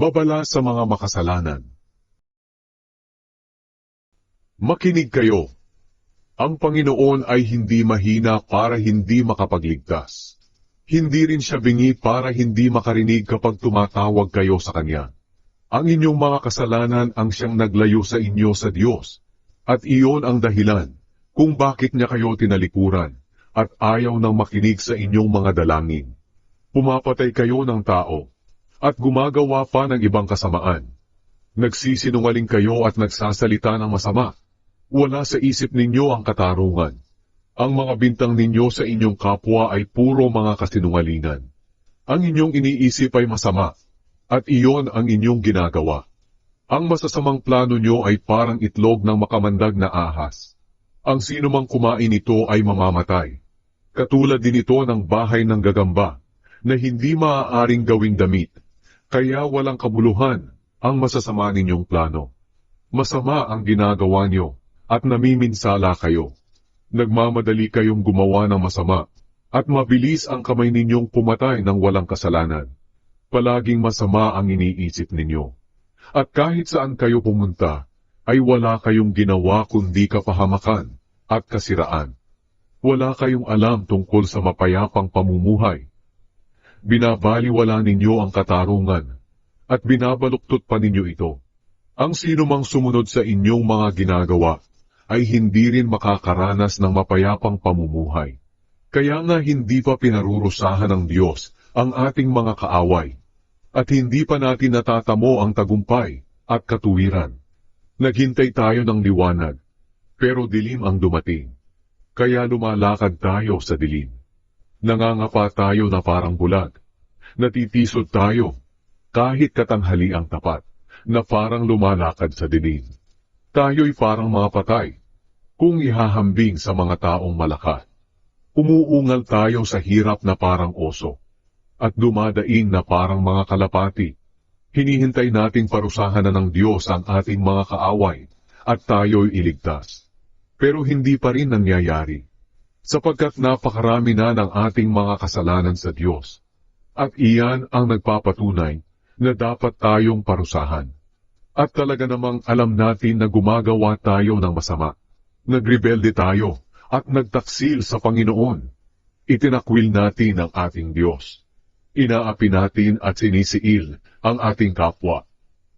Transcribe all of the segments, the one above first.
Babala sa mga makasalanan. Makinig kayo. Ang Panginoon ay hindi mahina para hindi makapagligtas. Hindi rin siya bingi para hindi makarinig kapag tumatawag kayo sa Kanya. Ang inyong mga kasalanan ang siyang naglayo sa inyo sa Diyos, at iyon ang dahilan kung bakit niya kayo tinalikuran at ayaw nang makinig sa inyong mga dalangin. Pumapatay kayo ng tao at gumagawa pa ng ibang kasamaan. Nagsisinungaling kayo at nagsasalita ng masama. Wala sa isip ninyo ang katarungan. Ang mga bintang ninyo sa inyong kapwa ay puro mga kasinungalingan. Ang inyong iniisip ay masama, at iyon ang inyong ginagawa. Ang masasamang plano nyo ay parang itlog ng makamandag na ahas. Ang sino mang kumain ito ay mamamatay. Katulad din ito ng bahay ng gagamba, na hindi maaaring gawing damit, kaya walang kabuluhan ang masasama ninyong plano. Masama ang ginagawa nyo, at namiminsala kayo. Nagmamadali kayong gumawa ng masama, at mabilis ang kamay ninyong pumatay ng walang kasalanan. Palaging masama ang iniisip ninyo. At kahit saan kayo pumunta, ay wala kayong ginawa kundi kapahamakan at kasiraan. Wala kayong alam tungkol sa mapayapang pamumuhay. Binabaliwala ninyo ang katarungan, at binabaluktot pa ninyo ito. Ang sino mang sumunod sa inyong mga ginagawa, ay hindi rin makakaranas ng mapayapang pamumuhay. Kaya nga hindi pa pinarurusahan ng Diyos ang ating mga kaaway, at hindi pa natin natatamo ang tagumpay at katuwiran. Naghintay tayo ng liwanag, pero dilim ang dumating. Kaya lumalakad tayo sa dilim. Nangangapa tayo na parang bulag. Natitisod tayo, kahit katanghali ang tapat, na parang lumalakad sa dilim. Tayo'y parang mga patay, kung ihahambing sa mga taong malakas. Umuungal tayo sa hirap na parang oso, at dumadaing na parang mga kalapati. Hinihintay nating parusahan na ng Diyos ang ating mga kaaway, at tayo'y iligtas. Pero hindi pa rin nangyayari, sapagkat napakarami na ng ating mga kasalanan sa Diyos. At iyan ang nagpapatunay na dapat tayong parusahan. At talaga namang alam natin na gumagawa tayo ng masama. Nagrebelde tayo at nagtaksil sa Panginoon. Itinakwil natin ang ating Diyos. Inaapi natin at sinisiil ang ating kapwa.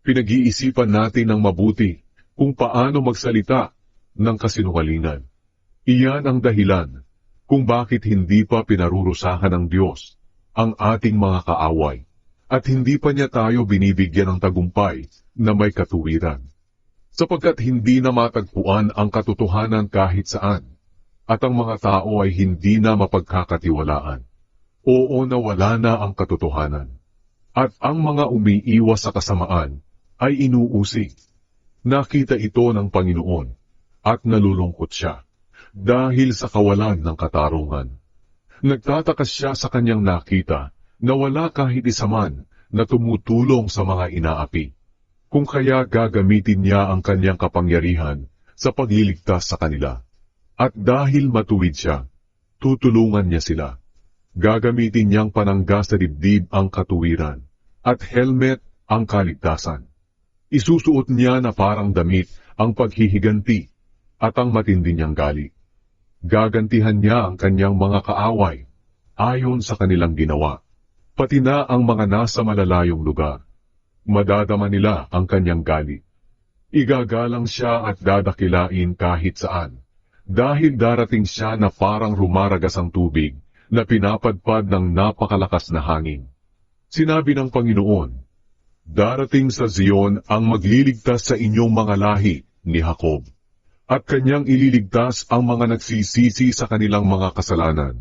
Pinag-iisipan natin ng mabuti kung paano magsalita ng kasinungalingan. Iyan ang dahilan kung bakit hindi pa pinarurusahan ng Diyos ang ating mga kaaway at hindi pa niya tayo binibigyan ng tagumpay na may katuwiran. Sapagkat hindi na matagpuan ang katotohanan kahit saan, at ang mga tao ay hindi na mapagkakatiwalaan. Oo na wala na ang katotohanan. At ang mga umiiwas sa kasamaan ay inuusig. Nakita ito ng Panginoon at nalulungkot siya dahil sa kawalan ng katarungan. Nagtatakas siya sa kanyang nakita na wala kahit isa man na tumutulong sa mga inaapi. Kung kaya gagamitin niya ang kanyang kapangyarihan sa pagliligtas sa kanila. At dahil matuwid siya, tutulungan niya sila. Gagamitin niyang panangga sa dibdib ang katuwiran at helmet ang kaligtasan. Isusuot niya na parang damit ang paghihiganti at ang matindi niyang gali. Gagantihan niya ang kanyang mga kaaway ayon sa kanilang ginawa, pati na ang mga nasa malalayong lugar. Madadama nila ang kanyang gali. Igagalang siya at dadakilain kahit saan, dahil darating siya na parang rumaragas ang tubig na pinapadpad ng napakalakas na hangin. Sinabi ng Panginoon, Darating sa Zion ang magliligtas sa inyong mga lahi ni Jacob, at kanyang ililigtas ang mga nagsisisi sa kanilang mga kasalanan.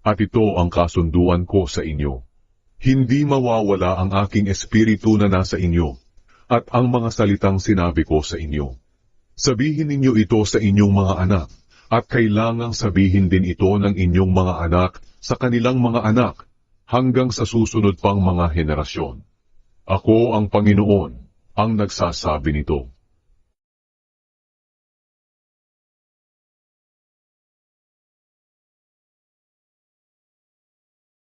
At ito ang kasunduan ko sa inyo. Hindi mawawala ang aking espiritu na nasa inyo, at ang mga salitang sinabi ko sa inyo. Sabihin ninyo ito sa inyong mga anak, at kailangang sabihin din ito ng inyong mga anak sa kanilang mga anak, hanggang sa susunod pang mga henerasyon. Ako ang Panginoon, ang nagsasabi nito.